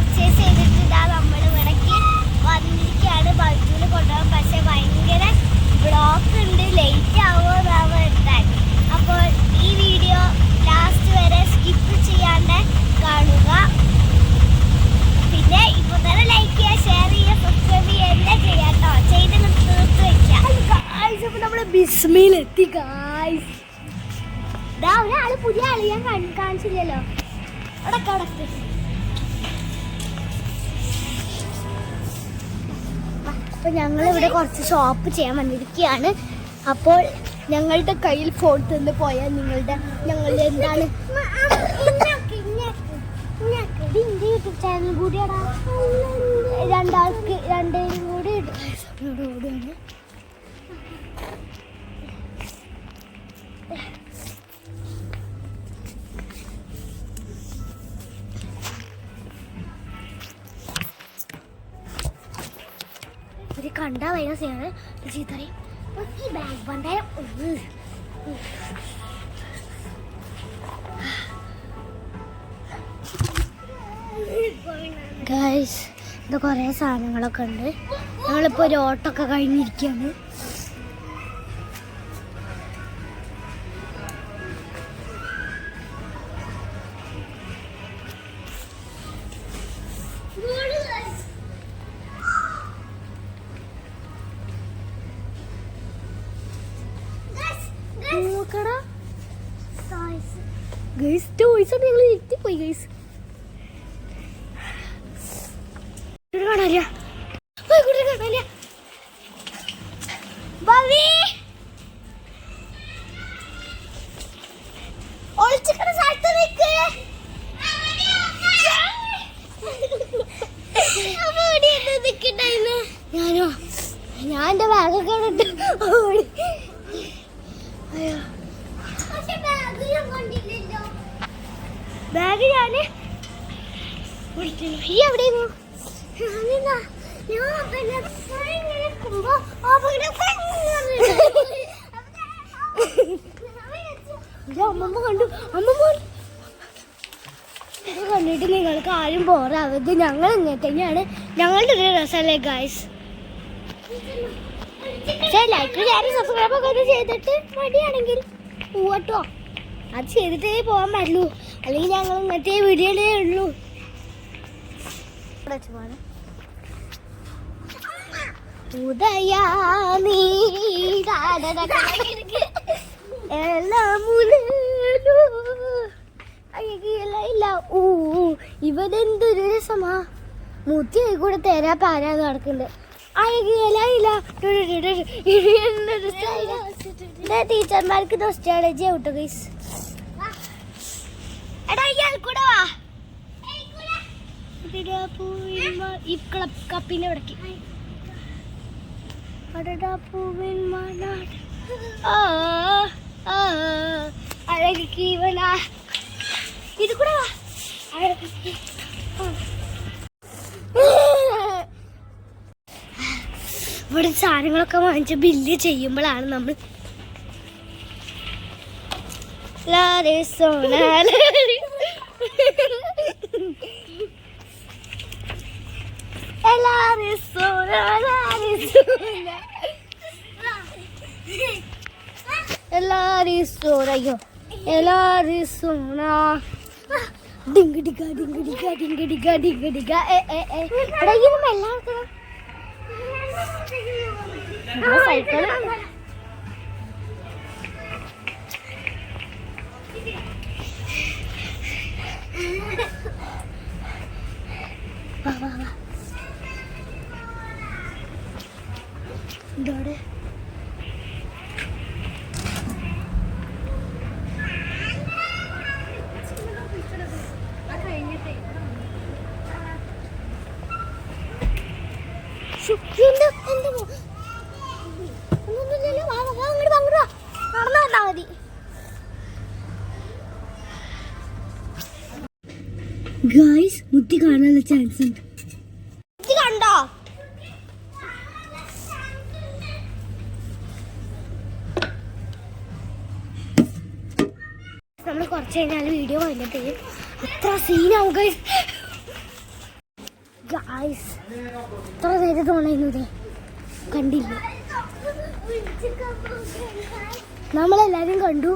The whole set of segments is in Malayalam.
പർച്ചേസ് ചെയ്തിട്ട് ഇതാ നമ്മൾ ഇവിടേക്ക് വന്നിരിക്കുകയാണ്. ബൈക്കിൽ കൊണ്ടുപോകാൻ. പക്ഷെ ഭയങ്കര ബ്ലോക്ക് ഉണ്ട്. ലേറ്റ് ആവുമോ എന്നാവും എത്താൻ അപ്പോൾ ഈ വീഡിയോ ലാസ്റ്റ് വരെ സ്കിപ്പ് ചെയ്യാണ്ട് കാണുക. പിന്നെ ഇപ്പോൾ തന്നെ ലൈക്ക് ചെയ്യുക ഷെയർ ചെയ്യുക സബ്സ്ക്രൈബ് ചെയ്യുക എല്ലാം ചെയ്യാം കേട്ടോ. ചെയ്ത് തീർത്ത് വെക്കാം നമ്മൾ ബിസ്മിയിലെത്തി ഗായ്സ് ഇതാ ഒരാൾ പുതിയ ആൾ ഞാൻ കാണിച്ചില്ലല്ലോ. അവിടെ കടക്ക്. അപ്പൊ ഞങ്ങൾ ഇവിടെ കുറച്ച് ഷോപ്പ് ചെയ്യാൻ വന്നിരിക്കുകയാണ്. അപ്പോൾ ഞങ്ങളുടെ കയ്യിൽ ഫോൺ തന്ന് പോയാൽ നിങ്ങളുടെ ഞങ്ങളുടെ എന്താണ്? യൂട്യൂബ് ചാനൽ രണ്ടാൾക്ക് രണ്ടേരും കൂടി ഇടും. കണ്ടാ വൈകുന്ന സീനാണ് ചീത്തറിയും ഈ ബാഗ് പണ്ടായം ഇത് കുറേ സാധനങ്ങളൊക്കെ ഉണ്ട്. ഞങ്ങളിപ്പോൾ ഒരു ഓട്ടമൊക്കെ കഴിഞ്ഞിരിക്കുകയാണ്. ആണ് ഞങ്ങൾ എത്തിപ്പോയി ഗൈസ് കാണാനില്ല? ഞാനോ? ഞാൻ എന്റെ ബാഗൊക്കെ ഓടി അയ്യോ ബാഗ് ഞാൻ കണ്ടു കണ്ടിട്ട് നിങ്ങൾക്ക് ആരും ബോറാവരുത് ഞങ്ങൾ ഇങ്ങനെ തന്നെയാണ്. ഞങ്ങളുടെ ഒരു രസമല്ലേ ഗായ്സ് ലൈക്ക് സബ്സ്ക്രൈബ് ഒക്കെ ചെയ്തിട്ട് മടിയാണെങ്കിൽ പോവട്ടോ. അത് ചെയ്തിട്ടേ പോവാൻ പറ്റുള്ളൂ. അല്ലെങ്കിൽ ഞങ്ങൾ ഇന്നത്തെ വീഡിയോയിലേ ഉള്ളൂ. ഉദയാ ഇവനെന്തൊരു രസമാ? മുത്തിയായി കൂടെ തരാ പാരാ നടക്കുന്നുണ്ട് ടീച്ചർമാർക്ക് ദോസ്റ്റാളജി ഔട്ടോ ഗൈസ് ഈ ക്ലബ് അടടാ ഇത്. ഇവിടെ സാധനങ്ങളൊക്കെ വാങ്ങിച്ച ബില്ല് ചെയ്യുമ്പോഴാണ് നമ്മൾ ലാരെ സോന ലാരെ സോന എല്ലാരും സോന അയ്യോ. എല്ലാരും സോണ ഡിങ്ക് ഡിഗ ഡിങ്ക് ഡിഗ ഡിങ്ക് ഡിഗ ഡിങ്ക് എ എ എ. എടാ ഈ എല്ലാവർക്കും സൈക്കിൾ ഗായ്സ് മുത്തി കാണാനുള്ള ചാൻസ് ഉണ്ട്. കണ്ടോ? നമ്മൾ കുറച്ച് കഴിഞ്ഞാൽ വീഡിയോ കഴിഞ്ഞിട്ട് അത്ര സീനാവും ഗൈസ് ഗായ്സ് ഇത്ര നേരം തോന്നുന്നു ഇത് കണ്ടില്ല? നമ്മളെല്ലാരും കണ്ടു.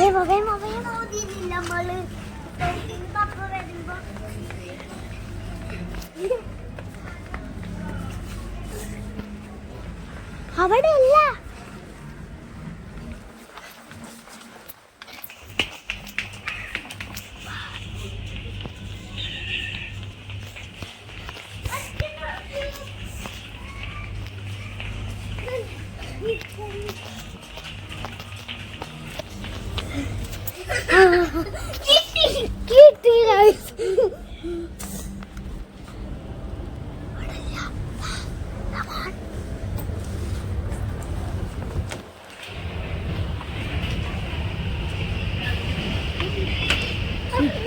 ദേ വാ, വേഗം വാ, വേഗം വാ. അവിടെ അല്ല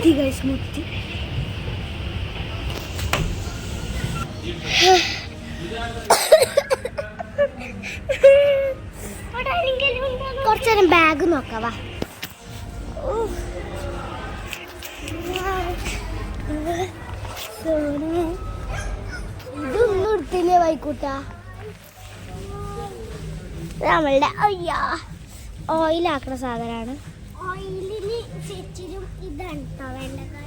മുത്തി ഗൈസ് മുത്തി കുറച്ചേരം ബാഗ് നോക്കാവാ ഇതൊന്നും എടുത്തില്ലേ വൈക്കൂട്ട? നമ്മളുടെ അയ്യാ ഓയിലാക്കുന്ന സാധനമാണ്. ഓയിലിന് സെറ്റിലും ഇതാണ് കേട്ടോ വേണ്ടത്.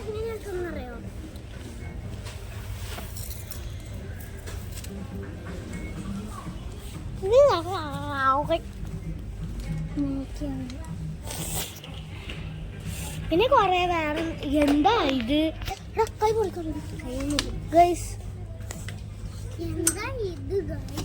എങ്ങനെയാക്കുന്നറിയോ പിന്നെ കൊറേ വേറെ എന്താ ഇത്? കൈ പൊളിക്കണം ഗൈസ് എന്താ ഇത് guys?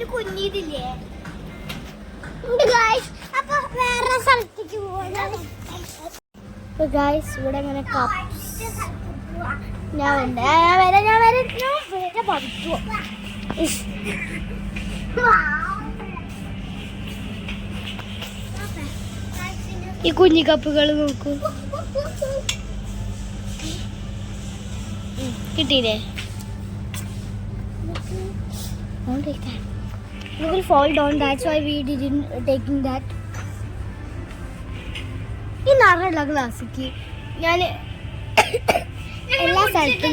ഇത് കുഞ്ഞിതില്ലേ. അപ്പൊ വേറെ സ്ഥലത്തേക്ക് പോവാം ഗൈസ് ഇവിടെ കപ്പ് ഞാൻ ഉണ്ട്. ഞാൻ വരാം ഞാൻ വരാം. വരാം. പഠിച്ചു ഈ കുഞ്ഞി കപ്പുകൾ നോക്കൂ. കിട്ടിയില്ലേ? Don't that. You will fall down. That's why we didn't taking that. ഈ നിറയുള്ള ഗ്ലാസ്സിക്ക് ഞാൻ എല്ലാ സ്ഥലത്തും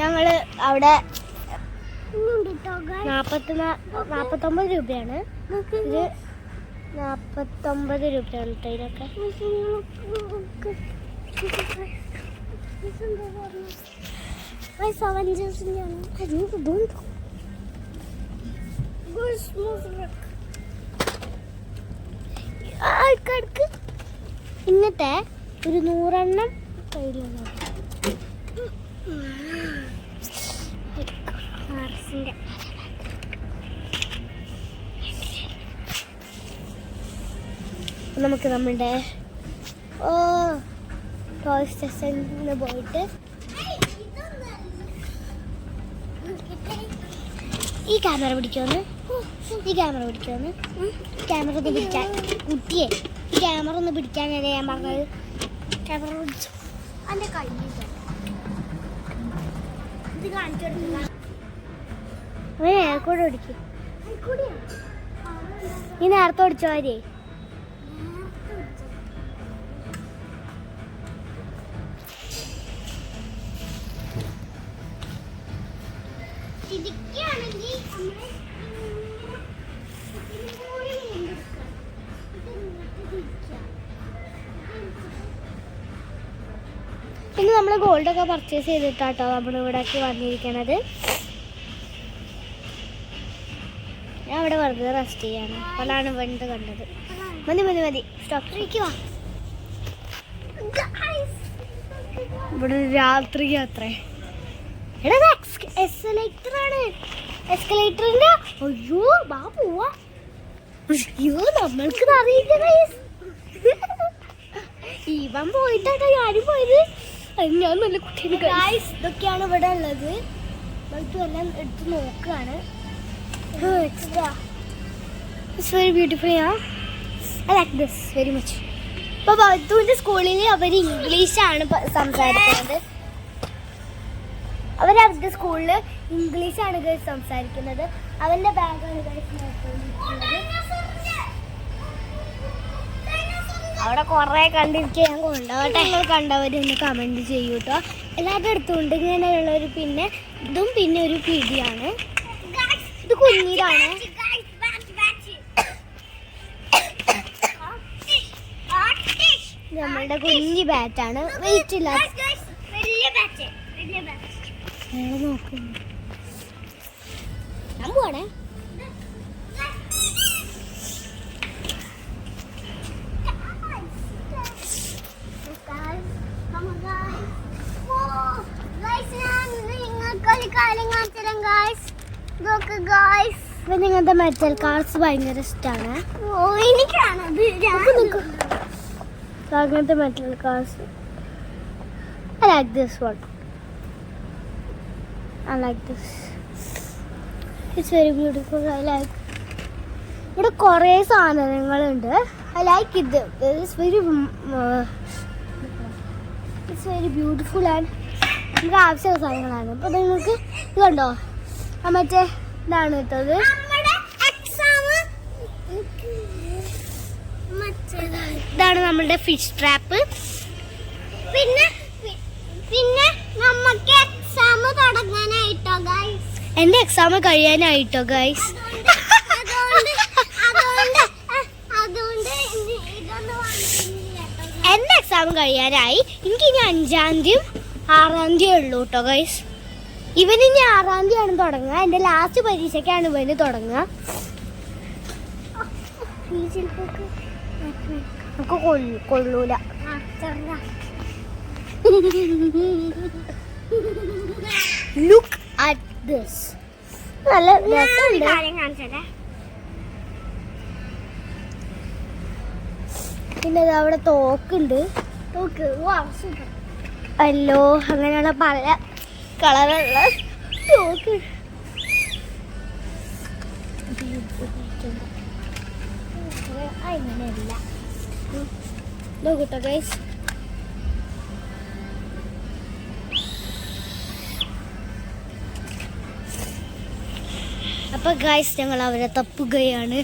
ഞങ്ങൾ അവിടെ നാപ്പത്തി നാപ്പത്തൊമ്പത് രൂപയാണ്. ഇത് നാപ്പത്തൊമ്പത് രൂപയാണ് കേട്ടോ ഇതിനൊക്കെ. ആൾക്കാർക്ക് ഇന്നത്തെ ഒരു നൂറെണ്ണം കയ്യിലുണ്ടാവും മാർസിന്റെ നമുക്ക് നമ്മുടെ ഓ ടോയ് സ്റ്റേഷനിൽ പോയിട്ട് ഈ ക്യാമറ പിടിക്കുമെന്ന് ഈ ക്യാമറ പിടിക്കാന്ന് ക്യാമറ ഒന്ന് പിടിക്കാൻ. കുട്ടിയെ ഈ ക്യാമറ ഒന്ന് പിടിക്കാനല്ലേ ഞാൻ പറഞ്ഞത്. ക്യാമറ പിടിച്ചു. എന്റെ കൈ ഇത്. കാണിച്ചു കൊടുക്കുക നീ നേരത്തെ ഓടിച്ചോ ആരേ പിന്നെ നമ്മൾ ഗോൾഡൊക്കെ പർച്ചേസ് ചെയ്തിട്ടാട്ടോ നമ്മൾ ഇവിടേക്ക് വന്നിരിക്കണത്. ഞാൻ അവിടെ വെറുതെ റെസ്റ്റ് ചെയ്യാണ്. അപ്പോഴാണ് വെണ്ട് കണ്ടത്. മതി മതി മതി. സ്റ്റോപ്പ് വാ. ഇവിടെ രാത്രി യാത്ര ആണ്. എസ്കലേറ്ററിന്റെ അയ്യോ ബാ പോവാ. അയ്യോ നമ്മൾക്ക് അറിയില്ല. ഇവൻ പോയിട്ടാട്ടോ ഞാനും പോയത്. ഞാൻ നല്ല കുട്ടീനെ ഗൈസ് ഇതൊക്കെയാണ് ഇവിടെ ഉള്ളത്. എടുത്തു എല്ലാം എടുത്ത് നോക്കുകയാണ്. It's very beautiful yeah I like this very much ഇപ്പോൾ ബൗദ്ധുവിന്റെ സ്കൂളിൽ അവർ ഇംഗ്ലീഷാണ് ആണ് സംസാരിക്കുന്നത്. അവർ അവരുടെ സ്കൂളിൽ ഇംഗ്ലീഷാണ് ഗൈസ് സംസാരിക്കുന്നത്. അവന്റെ ബാഗാണ് ഗൈസ് അവിടെ കുറെ കണ്ടിരിക്കുക ഞാൻ കൊണ്ടുപോകട്ടെ. നിങ്ങൾ കണ്ടവരൊന്ന് കമന്റ് ചെയ്യൂ കേട്ടോ എല്ലാവരുടെ അടുത്തുണ്ട് ഇങ്ങനെയുള്ളൊരു പിന്നെ ഇതും പിന്നെ ഒരു പിടിയാണ്. ഇത് കുഞ്ഞിതാണ് നമ്മളുടെ കുഞ്ഞി ബാറ്റാണ് വെയിറ്റ് ഇല്ല നോക്കുന്നു ഞാൻ പോണേ മെറ്റൽ കാർസ് ഭയങ്കര ഇഷ്ടമാണ് അങ്ങനത്തെ metal cars I like this one. I like this. It's very beautiful. I like. ഇവിടെ കുറേ സാധനങ്ങളുണ്ട്. ഐ ലൈക്ക് ഇത് it's very it's very beautiful and നമുക്ക് ആവശ്യമുള്ള സാധനങ്ങളാണ്. അപ്പോൾ നിങ്ങൾക്ക് ഇതുണ്ടോ മറ്റേ ഇതാണ് കിട്ടത് നമ്മുടെ എക്സാം മറ്റേതാണ് ഇതാണ് നമ്മളുടെ ഫിഷ് ട്രാപ്പ് പിന്നെ പിന്നെ നമുക്ക് എക്സാം തുടങ്ങാനായിട്ടോ ഗൈസ് എന്റെ എക്സാം കഴിയാനായിട്ടോ ഗൈസ് എന്റെ എക്സാം കഴിയാനായി. എനിക്ക് ഇനി അഞ്ചാം തീയതി ആറാം തീയതി ഉള്ളൂ കേട്ടോ ഗൈസ് ഇവന് ഇനി ആറാം തീയതിയാണ് തുടങ്ങുക. എന്റെ ലാസ്റ്റ് പരീക്ഷയ്ക്കാണ് ഇവന് തുടങ്ങുക. നമുക്ക് കൊള്ളൂല. ലുക്ക് അറ്റ് ദിസ് നല്ല രസമുണ്ട്. പിന്നെ അവിടെ തോക്കുണ്ട്. തോക്ക്. അല്ലോ അങ്ങനെയുള്ള പല കളറുള്ള തോക്ക്. അങ്ങനെയല്ല നോക്കട്ടോ ഗൈസ് അപ്പൊ ഗൈസ് ഞങ്ങൾ അവരെ തപ്പുകയാണ്.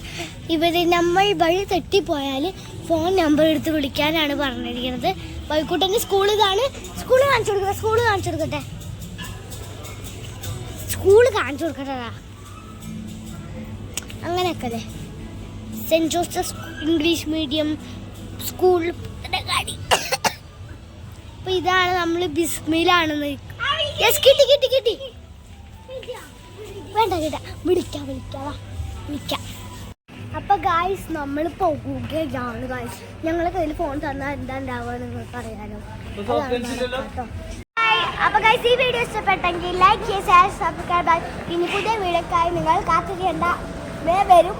ഇവർ നമ്മൾ വഴി തെറ്റിപ്പോയാൽ ഫോൺ നമ്പർ എടുത്ത് വിളിക്കാനാണ് പറഞ്ഞിരിക്കുന്നത്. വൈക്കൂട്ടന്റെ സ്കൂൾ ഇതാണ്. സ്കൂൾ കാണിച്ചു കൊടുക്കട്ടെ സ്കൂൾ കാണിച്ചു കൊടുക്കട്ടെ. സ്കൂൾ കാണിച്ചു കൊടുക്കട്ടെ അങ്ങനെയൊക്കെ അല്ലേ? Saint Joseph English medium school ഗാഡി അപ്പൊ ഇതാണ് നമ്മൾ ബിസ്മിലാണെന്ന് യെസ് കിട്ടി കിട്ടി കിട്ടി. വേണ്ട കേട്ട വിളിക്കാം വിളിക്കാം. വാ, വിളിക്കാം. അപ്പൊ ഗായ്സ് നമ്മൾ പോകുകയാണ് ഗായ്സ് ഞങ്ങളെ കയ്യിൽ ഫോൺ തന്നാൽ എന്താ ഉണ്ടാവുക നിങ്ങൾക്ക് അറിയാനോ. അപ്പൊ ഗൈസ് ഈ വീഡിയോ ഇഷ്ടപ്പെട്ടെങ്കിൽ ലൈക്ക് ചെയ്യുക ഷെയർ സബ്സ്ക്രൈബ് ഇനി പുതിയ വീഡിയോക്കായി നിങ്ങൾ കാത്തിരിക്കേണ്ട. വേ വരും.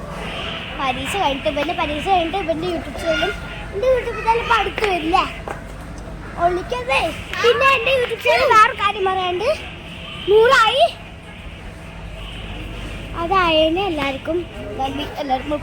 പരീക്ഷ കഴിഞ്ഞിട്ട് ഇവന്റെ പരീക്ഷ കഴിഞ്ഞിട്ട് ഇവന്റെ യൂട്യൂബ് ചാനലും എന്റെ യൂട്യൂബ് ചാനൽ പഠിത്തു വരില്ല? ഒളിക്കതേ പിന്നെ എന്റെ യൂട്യൂബ് ചാനൽ വേറെ കാര്യം പറയാണ്ട് നൂറായി. അതായതിനെ എല്ലാവർക്കും എല്ലാവർക്കും